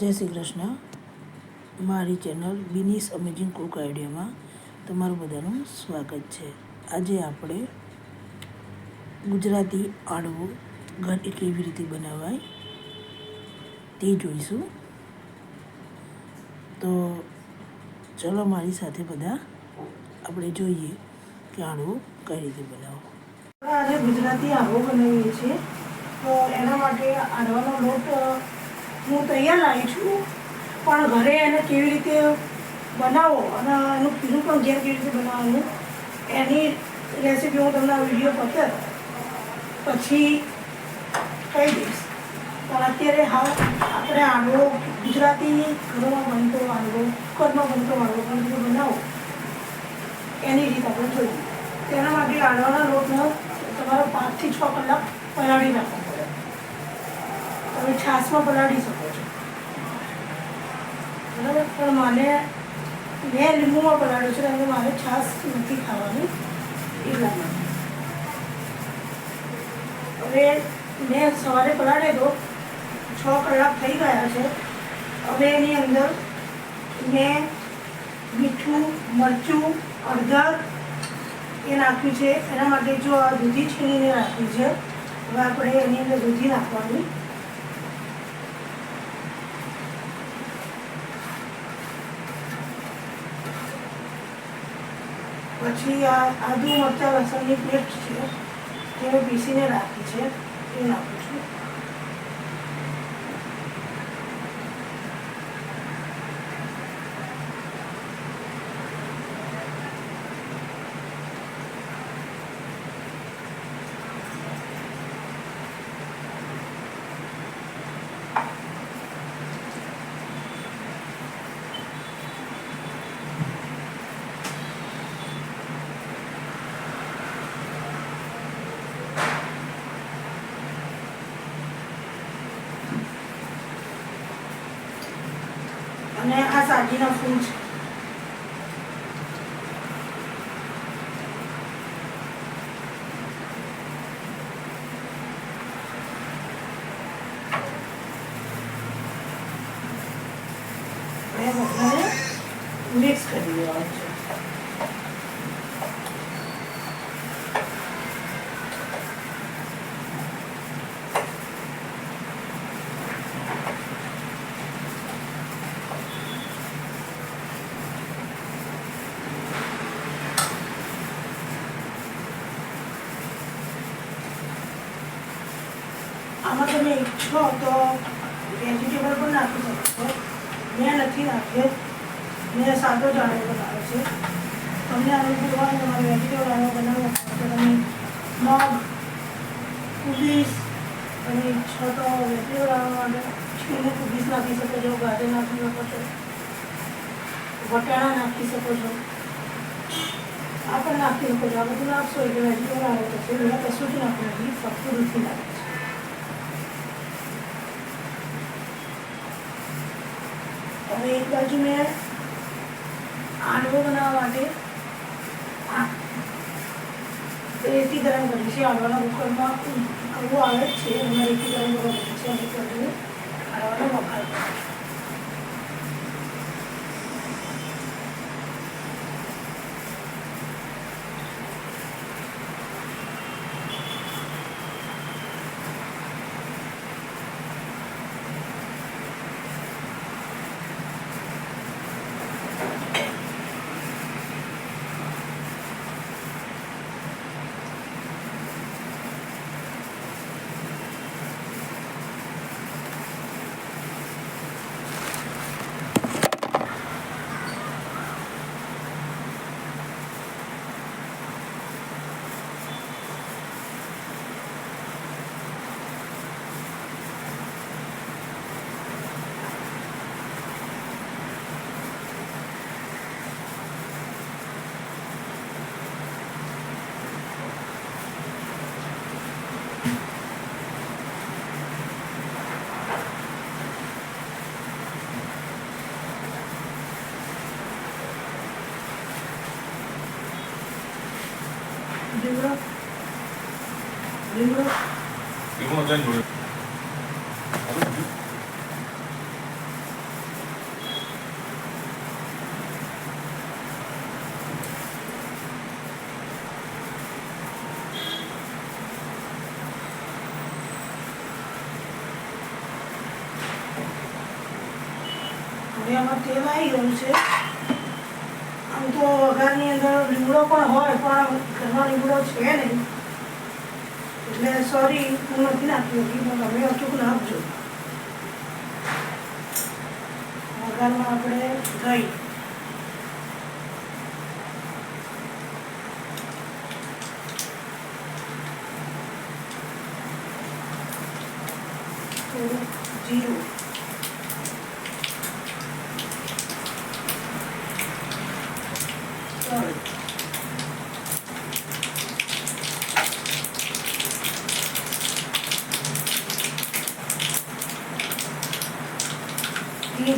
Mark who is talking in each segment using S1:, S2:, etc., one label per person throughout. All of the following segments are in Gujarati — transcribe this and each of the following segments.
S1: જય શ્રી કૃષ્ણ. મારી ચેનલ બિનીસ અમેઝિંગ કુક આઈડિયામાં તમારું બધાનું સ્વાગત છે. આજે આપણે ગુજરાતી આડવો ઘરે કેવી રીતે બનાવાય તે જોઈશું. તો ચલો મારી સાથે બધા આપણે જોઈએ કે આડવો કઈ રીતે બનાવો.
S2: આજે ગુજરાતી આડવો બનાવીએ છીએ. તો એના માટે આડવાનો લોટ હું તૈયાર લાવી છું. પણ ઘરે એને કેવી રીતે બનાવો અને એનું ખીરું પણ ઘેર કેવી રીતે બનાવવાનું એની રેસીપી હું તમને વીડિયો પતે. પછી કહી દઈશ. પણ અત્યારે હાલ આપણે આંગળો ગુજરાતી ઘરોમાં બનતો આંગળો, કુકરમાં બનતો આંગળો પણ જો બનાવો. એની રીત આપણે જોઈએ. તેના માટે આંગળાના લોટનો તમારે પાંચથી છ કલાક પલાળી નાખવો પડે. તમે છાશમાં પલાળી શકો. બરાબર? પણ મારે મેં લીંબુમાં પલાળ્યો છે, કારણ મારે છાશ નથી ખાવાની. એટલા માટે હવે મેં સવારે પલાળ્યો તો છ કલાક થઈ ગયા છે. હવે એની અંદર મેં મીઠું, મરચું, હળદર એ નાખ્યું છે. એના માટે જો આ દૂધી છીણીને નાખ્યું છે, હવે આપણે એની અંદર દૂધી નાખવાની. પછી આ આદુ મરચાં લસણની પેસ્ટ છે તેને પીસીને રાખી છે એ નાખું છું અને આ સાજીના ફૂલ છે હવે બધાને મિક્સ કરી દેવાનું છે આમાં તમે ઈચ્છો તો વેજીટેબલ પણ નાખી શકો. છો મેં નથી નાખ્યો. મેં સાદો જાડો બનાવ્યો છે. તમને અનુકૂળ હોય તમારે વેજીટેબલ આનો બનાવો તો તમે મગ કુબીસ તમે ઈચ્છો તો વેજીટેબલ આવવા માટે છીને કુબીસ નાખી શકો છો, ગાજર નાખી શકો છો, વટાણા નાખી શકો છો. આ પણ નાખી શકો છો. આ બધું નાખશો એટલે વેજીટેબલ આવે છે. બીજા કશું જ નાખવું નથી ફક્ત રૂથી નાખે છે હવે એક બાજુ મેં આંડવો બનાવવા માટે આ રેતી ગરમ કરી છે આંડવાના કુકરમાં કવું આવે જ છે એમાં રેતી ગરમ કરવા કરી છે અને એક બાજુ આંડવાનો વઘાર આમાં તેલ આવી છે. આમ તો વઘારની અંદર લીમડો પણ હોય, પણ ઘરમાં લીમડો છે નહીં. એટલે સોરી હું નથી નાખી હતી, પણ તમે અચૂક નાખજો. વઘારમાં આપણે દહીં થોડું જીરું. ну,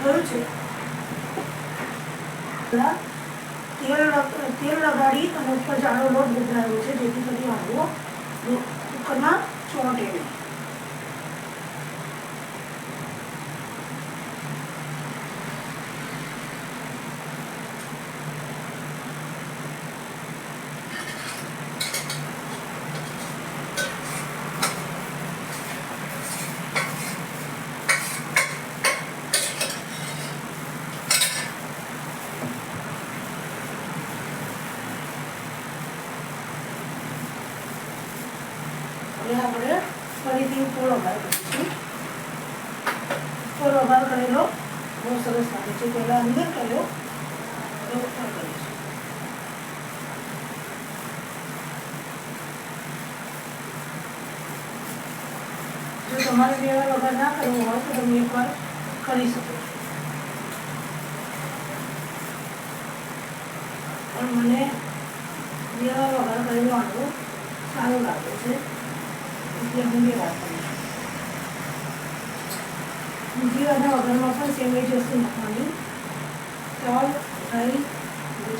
S2: થયું છે. તેલ તેલ લગાડી અને ઉપર જાડો લોટ બદલાયો છે, જેથી કરી આવો કુકરમાં ચોંટે આપણે ફરીથી પોળો ભાગ કરીશું. પોળો ભાગ કરેલો બહુ સરસ લાગે છે. પહેલાં અંદર કર્યો. જો તમારે બે વાર વગર ના કરવો હોય તો તમે એકવાર કરી શકો છો. પણ મને બે વાર વગર કરેલો આટલો સારો લાગે છે. એટલે વાર કરીશ બીજી વારના વઘારમાં પણ સેમ એ જ વસ્તુ નાખવાની તલ દહીં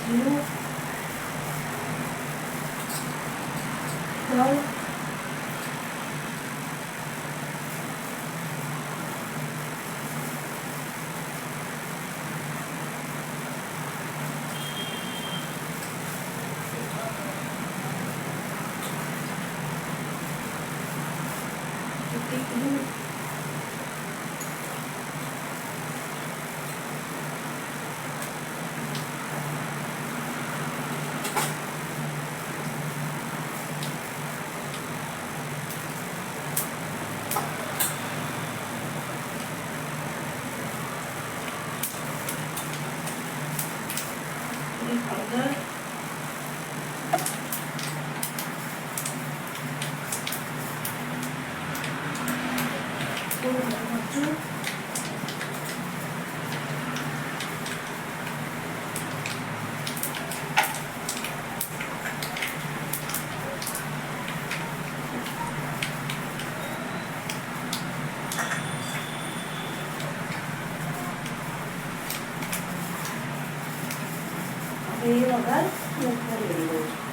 S2: જીરું તલ powder. આપણે એ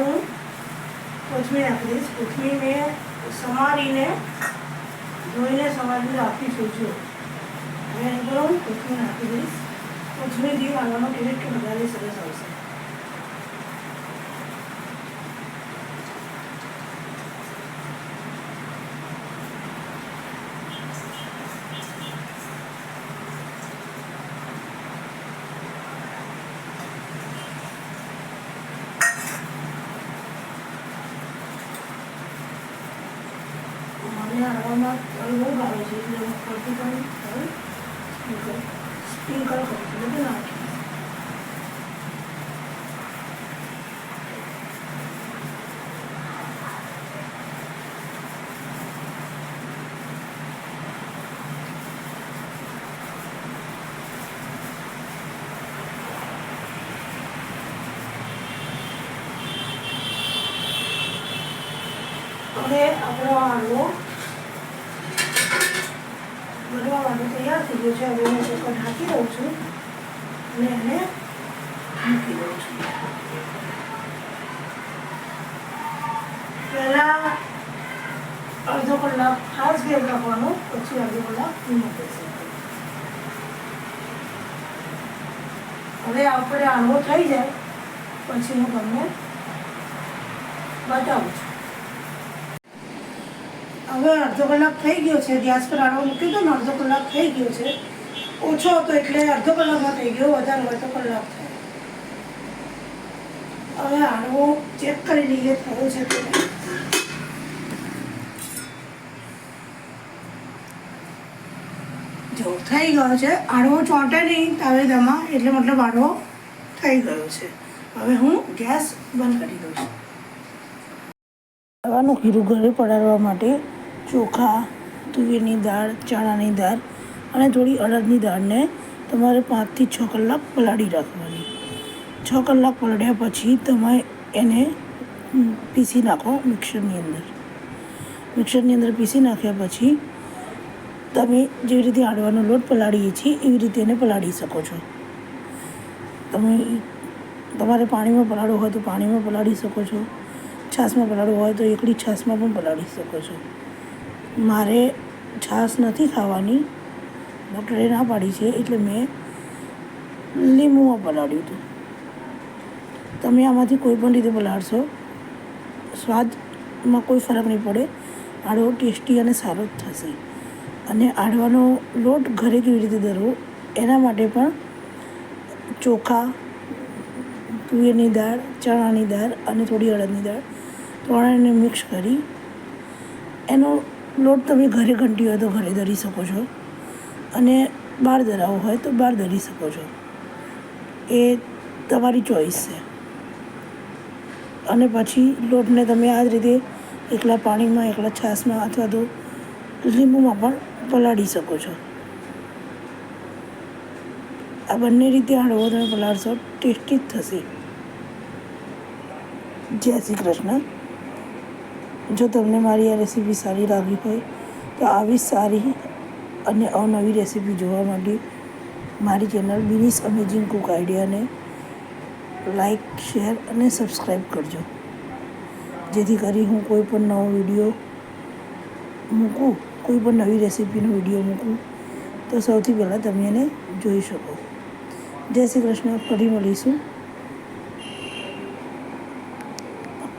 S2: હું કોથમીર નાખી દઈશ. કોથમીર મેં સમારીને ધોઈને સમારીને રાખી છું છું હવે એની પર કોથમીર નાખી દઈશ. કોથમીરથી વાળવાનો ટેસ્ટ વધારે સરસ આવશે મને આવામાં તલ બહુ ભાવે છે એટલે હું ફરતી પણ તલ સ્પ્રિંકલ સ્પ્રિંકલ કરું છું બધું નાખી હવે આપણો હાંડવો બનવા માટે તૈયાર થઈ ગયો છે હવે હું કુકર ઢાંકી દઉં છું, અને એને મૂકી દઉં છું. પહેલાં અડધો કલાક ખાસ ગેર રાખવાનો, પછી અડધો કલાક ગેસ હવે આપણે હાંડવો થઈ જાય, પછી હું તમને બતાવું છું. હવે અડધો કલાક થઈ ગયો છે, ગેસ પર આડો મૂકી દો ને, અડધો કલાક થઈ ગયો છે. ઓછો હતો એટલે અડધો કલાકમાં થઈ ગયો, વધારે હોય તો કલાક થાય. હવે આડવો ચેક કરી લઈએ, થયો છે કે જો થઈ ગયો છે. આડવો ચોંટે નહીં તાવેદામાં, એટલે મતલબ આડવો થઈ ગયો છે. હવે હું ગેસ બંધ કરી દઉં છું.
S1: રવાનું ખીરું ઘરે પડાવવા માટે ચોખા, તુવેરની દાળ, ચણાની દાળ અને થોડી અડદની દાળને તમારે પાંચથી છ કલાક પલાળી રાખવાની. છ કલાક પલાળ્યા પછી તમે એને પીસી નાખો મિક્સરની અંદર. મિક્સરની અંદર પીસી નાખ્યા પછી તમે જેવી રીતે આડવાનો લોટ પલાળીએ છીએ, એવી રીતે એને પલાળી શકો છો. તમે તમારે પાણીમાં પલાળવું હોય તો પાણીમાં પલાળી શકો છો. છાશમાં પલાળવું હોય તો એકલી છાશમાં પણ પલાળી શકો છો. મારે છાશ નથી ખાવાની ડૉક્ટરે ના પાડી છે એટલે મેં લીંબુમાં પલાળ્યું હતું. તમે આમાંથી કોઈ પણ રીતે પલાળશો, સ્વાદમાં કોઈ ફરક નહીં પડે આડવો ટેસ્ટી અને સારો જ થશે. અને આડવાનો લોટ ઘરે કેવી રીતે ધરવો, એના માટે પણ ચોખા, તુવેરની દાળ, ચણાની દાળ અને થોડી અડદની દાળ ત્રણેયને મિક્સ કરી, એનો લોટ તમે ઘરે ઘંટી હોય તો ઘરે દરી શકો છો. અને બહાર ધરાવો હોય તો બહાર ધરી શકો છો. એ તમારી ચોઈસ છે. અને પછી લોટને તમે આ જ રીતે એકલા પાણીમાં, એકલા છાશમાં અથવા તો લીંબુમાં પણ પલાળી શકો છો. આ બંને રીતે હળવો તમે પલાળશો, ટેસ્ટી જ થશે. જય શ્રી કૃષ્ણ. જો તમને મારી આ રેસીપી સારી લાગી હોય, તો આવી સારી અને અવનવી રેસીપી જોવા માટે મારી ચેનલ બિનિસ અમેઝિંગ કુક આઈડિયાને લાઈક શેર અને સબસ્ક્રાઈબ કરજો. જેથી કરી હું કોઈ પણ નવો વીડિયો મૂકું, કોઈ પણ નવી રેસીપીનો વીડિયો મૂકું, તો સૌથી પહેલાં તમે એને જોઈ શકો. જય શ્રી કૃષ્ણ, ફરી મળીશું.